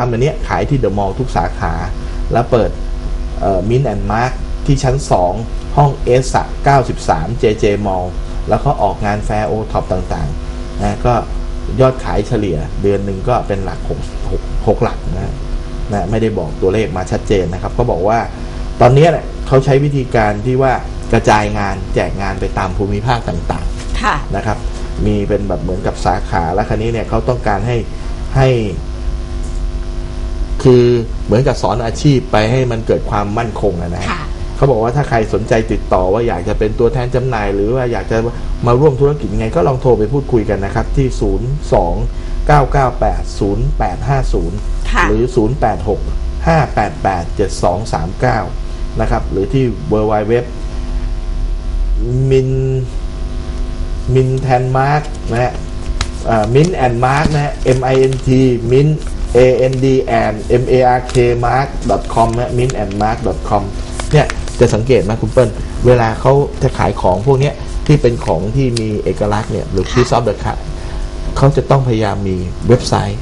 ทำอันเนี้ยขายที่เดอะมอลล์ทุกสาขา แล้วเปิดมินแอนด์มาร์ที่ชั้น 2 ห้องเอส93 JJ Mall แล้วก็ออกงานแฟร์โอท็อปต่างๆนะก็ยอดขายเฉลี่ยเดือนหนึ่งก็เป็นหลักหกหกหกหลักนะนะไม่ได้บอกตัวเลขมาชัดเจนนะครับ ก็บอกว่าตอนเนี้ยเนี่ยเขาใช้วิธีการที่ว่ากระจายงานแจกงานไปตามภูมิภาคต่างๆค่ะนะครับ มีเป็นแบบเหมือนกับสาขาแล้วคราวนี้เนี่ยเขาต้องการให้ให้ คือเหมือนกับสอนอาชีพไปให้มันเกิดความมั่นคงอะนะค่ะ เขาบอกว่าถ้าใครสนใจติดต่อว่าอยากจะเป็นตัวแทนจำหน่าย หรือว่าอยากจะมาร่วมธุรกิจยังไงก็ลองโทรไปพูดคุยกันนะครับ ที่ 0 2 9 9 8 0 8 5 0ค่ะหรือ 0 8 6 5 8 8 7 2 3 9 นะครับ หรือที่ w w w มินมินแทนมาร์กนะฮะมินแอนมาร์กนะฮะ M I N T มิน A N D and M A R K mark com นะ mint and mark com เนี่ยจะสังเกตไหมคุณเปิ้ล เวลาเขาจะขายของพวกเนี้ยที่เป็นของที่มีเอกลักษณ์เนี่ยหรือ piece of the cut เขาจะต้องพยายามมีเว็บไซต์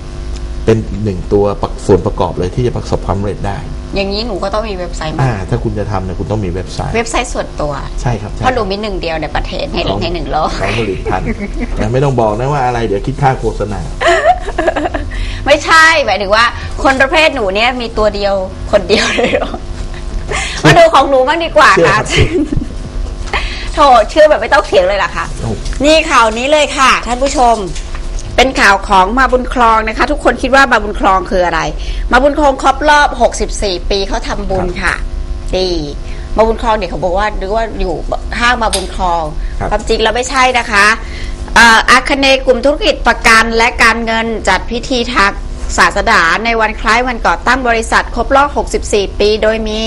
เป็นหนึ่งตัวประส่วนประกอบเลยที่จะประสบความสำเร็จได้ อย่างนี้หนูก็ต้องมีเว็บไซต์มาอ่าถ้าคุณจะทำเนี่ยคุณต้องมีเว็บไซต์ เว็บไซต์ส่วนตัว ใช่ครับเพใช่ราะหนูมีหนึ่งเดียวในประเทศให้ของให้หนึ่งโลกของผลิตภัณฑ์นะไม่ต้องบอกนะว่าอะไรเดี๋ยวคิดค่าโฆษณา ไม่ใช่หมายถึงว่า คนประเภทหนูเนี่ยมีตัวเดียวคนเดียวเลยเหรอมาดูของหนูบ้างดีกว่าเชื่อค่ะครับโถเชื่อแบบไม่ต้องเถียงเลยล่ะค่ะโอ้นี่ข่าวนี้เลยค่ะ ท่านผู้ชม เป็นข่าวของมาบุญคลองนะคะ ทุกคนคิดว่ามาบุญคลองคืออะไร มาบุญคลองครบรอบ 64 ปีเขาทำบุญค่ะ ดีมาบุญคลองเนี่ยเขาบอกว่าหรือว่าอยู่ห้างมาบุญคลองครับความจริงแล้วไม่ใช่นะคะเอ่ออาคเนย์กลุ่มธุรกิจประกันและการเงินจัดพิธีทางศาสนาในวันคล้ายวันก่อตั้งบริษัท ครบรอบ 64 ปี โดยมี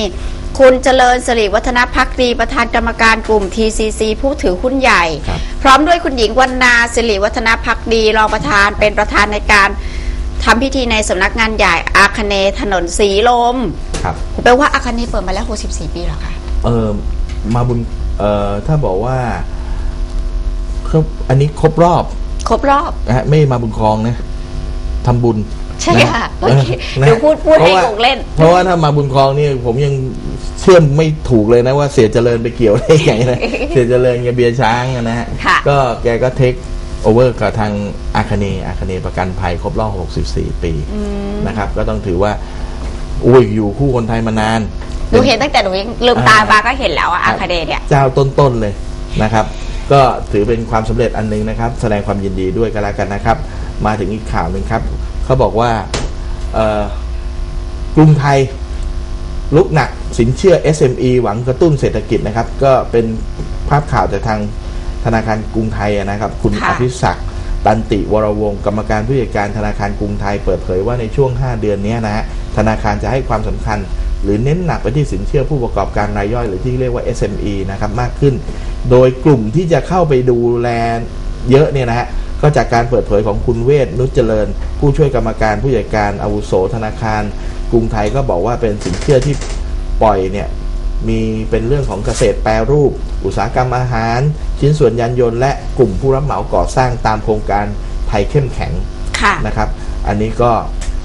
คุณเจริญสิริวัฒนพักดีประธานกรรมการกลุ่ม TCC ผู้ถือหุ้นใหญ่ครับพร้อมด้วยคุณหญิงวรรณาสิริวัฒนพักดีรองประธานเป็นประธานในการทำพิธีในสำนักงานใหญ่อาคเนย์ถนนสีลมครับแปลว่าอาคเนย์เปิดมาแล้ว 64 ปีเหรอคะเออมาบุญเอ่อถ้าบอกว่า ครบอันนี้ครบรอบครบรอบนะฮะไม่มาบุญครองนะทำบุญ ใช่นค่ะเออเมื่อกี้นะ เดี๋ยวพูดพูดพราะให้ว่าหนูเล่น เพราะว่าถ้ามาบุญครองนี่ผมยังเชื่อมไม่ถูกเลยนะว่าเสียเจริญไปเกี่ยวได้ยังไงนะ เสียเจริญกับเบียร์ช้างอะนะฮะค่ะ ก็แกก็เทคโอเวอร์กับทางอาคเนย์อาคเนย์ประกันภัยครบรอบ 64 ปีนะครับ ก็ต้องถือว่าอุ้ยอยู่คู่คนไทยมานาน หนูเห็นตั้งแต่หนูยังลืมตามาก็เห็นแล้วอะอาคเนย์เนี่ย เจ้าต้นๆเลยนะครับ ก็ถือเป็นความสำเร็จอันหนึงนะครับ แสดงความยินดีด้วยกันแล้วกันนะครับ มาถึงอีกข่าวหนึ่งครับเขาบอกว่าเอ่อกรุงไทยลุกหนักสินเชื่อ SME หวังกระตุ้นเศรษฐกิจนะครับ ก็เป็นภาพข่าวจากทางธนาคารกรุงไทยอะนะครับ คุณค่ะอภิศักดิ์ตันติวรวงศ์กรรมการผู้จัดการธนาคารกรุงไทยเปิดเผยว่าในช่วง 5 เดือนเนี้ยนะฮะธนาคารจะให้ความสำคัญ หรือเน้นหนักไปที่สินเชื่อผู้ประกอบการรายย่อย หรือที่เรียกว่า SME นะครับมากขึ้น โดยกลุ่มที่จะเข้าไปดูแลเยอะเนี่ยนะฮะก็จากการเปิดเผยของคุณเวชนุชเจริญ ผู้ช่วยกรรมการผู้จัดการอาวุโสธนาคาร กรุงไทยก็บอกว่าเป็นสินเชื่อที่ปล่อยเนี่ยมีเป็นเรื่องของเกษตรแปรรูป อุตสาหกรรมอาหาร ชิ้นส่วนยานยนต์และกลุ่มผู้รับเหมาก่อสร้างตามโครงการไทยเข้มแข็งค่ะนะครับ อันนี้ก็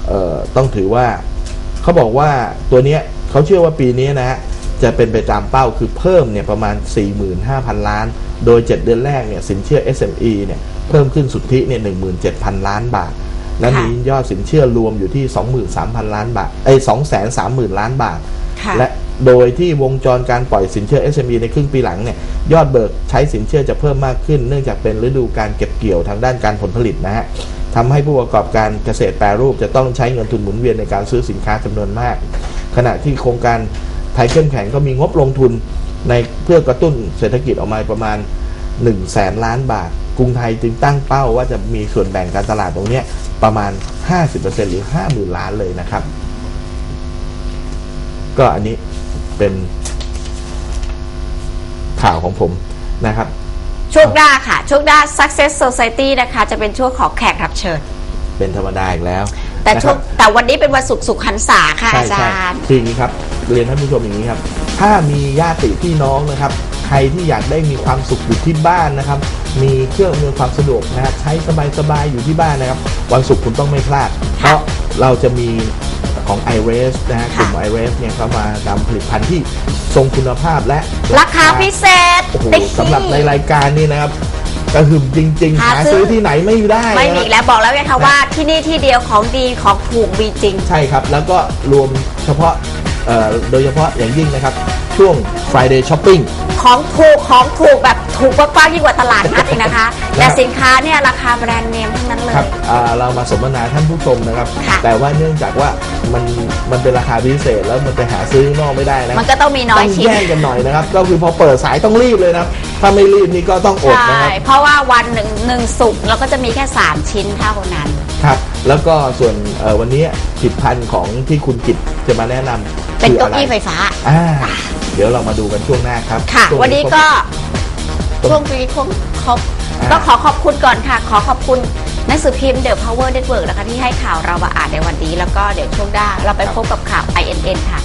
เอ่อต้องถือว่า เขาบอกว่าตัวเนี้ยเขาเชื่อว่าปีนี้นะฮะจะเป็นไปตามเป้าคือเพิ่มเนี่ยประมาณ 45,000 ล้าน โดย 7 เดือนแรกเนี่ยสินเชื่อ SME เนี่ยเพิ่มขึ้นสุทธิเนี่ย17,000 ล้านบาท และค่ะมียอดสินเชื่อรวมอยู่ที่ 23,000 ล้านบาทเอ้ย230,000 ล้านบาทค่ะและโดยที่วงจรการปล่อยสินเชื่อ SME ในครึ่งปีหลังเนี่ยยอดเบิกใช้สินเชื่อจะเพิ่มมากขึ้น เนื่องจากเป็นฤดูการเก็บเกี่ยวทางด้านการผลผลิตนะฮะ ทำให้ผู้ประกอบการเกษตรแปรรูปจะต้องใช้เงินทุนหมุนเวียนในการซื้อสินค้าจำนวนมาก ขณะที่โครงการไทยเข้มแข็งก็มีงบลงทุนในเพื่อกระตุ้นเศรษฐกิจออกมาประมาณ1 0 0 0 0แสนล้านบาท กรุงไทยจึงตั้งเป้าว่าจะมีส่วนแบ่งการตลาดตรงนี้ประมาณ 50%หรือ 50,000 ล้านเลยนะครับ ก็อันนี้เป็นข่าวของผมนะครับ ช่วงหน้าค่ะ ช่วงหน้า Success Society นะคะ จะเป็นช่วงของแขกรับเชิญ เป็นธรรมดาอีกแล้วแต่ช่วงนะครับแต่วันนี้เป็นวันศุกร์สุขหันษาค่ะใช่อาใช่จารย์ คืออย่างนี้ครับเรียนท่านผู้ชมอย่างนี้ครับ ถ้ามีญาติพี่น้องนะครับ ใครที่อยากได้มีความสุขอยู่ที่บ้านนะครับ มีเครื่องอำนวยความสะดวกนะครับใช้สบายๆอยู่ที่บ้านนะครับ วันศุกร์คุณต้องไม่พลาด เพราะเราจะมี ของ i r e s นะฮะกลุ่ม i r e s เนี่ยเขามานำผลิตภัณฑ์ที่ทรงคุณภาพและราคาพิเศษโอ้โหนี่สำหรับในรายการนี้นะครับก็คือจริงๆ หาหาซื้อซื้อที่ไหนไม่ได้ไม่มีอีกนะแล้วบอกแล้วไงคะว่าที่นี่ที่เดียวของดีของถูกมีจริง ใช่ครับ แล้วก็รวมเฉพาะเอ่อ โดยเฉพาะอย่างยิ่งนะครับ ช่วง Friday Shopping ของถูกของถูกแบบถูกกว้างๆยิ่งกว่าตลาดนัดอีกนะคะ แต่ครับสินค้าเนี่ยราคาแบรนด์เนมทั้งนั้นเลย ครับอ่าเรามาสมนาท่านผู้ชมนะครับ ค่ะ แต่ว่าเนื่องจากว่ามันมันเป็นราคาพิเศษแล้วมันไปหาซื้อข้างนอกไม่ได้นะ มันก็ต้องมีน้อยต้องชิ้น แย่งกันหน่อยนะครับ ก็คือพอเปิดสายต้องรีบเลยนะครับ ถ้าไม่รีบนี่ก็ต้องอดใช่ นะครับ เพราะว่าวันหนึ่งหนึ่งสุกร์เราก็จะมีแค่ 3 ชิ้นเท่านั้น ครับ แล้วก็ส่วนเอ่อวันนี้ผลิดพันธ์ของที่คุณกิตจะมาแนะนำ เป็นคือเก้าอะไรอี้ไฟฟ้า อ่า เดี๋ยวเรามาดูกันช่วงหน้าครับค่ะ ช่งวันนี้ก็ต้นช่วงนี้คงครบอ่าก็ขอขอบคุณก่อนค่ะ ขอขอบคุณหนังสือพิมพ์ The Power Network นะคะที่ให้ข่าวเรามาอ่านในวันนี้ แล้วก็เดี๋ยวช่วงหน้าเราไปพบกับข่าว INN ค่ะ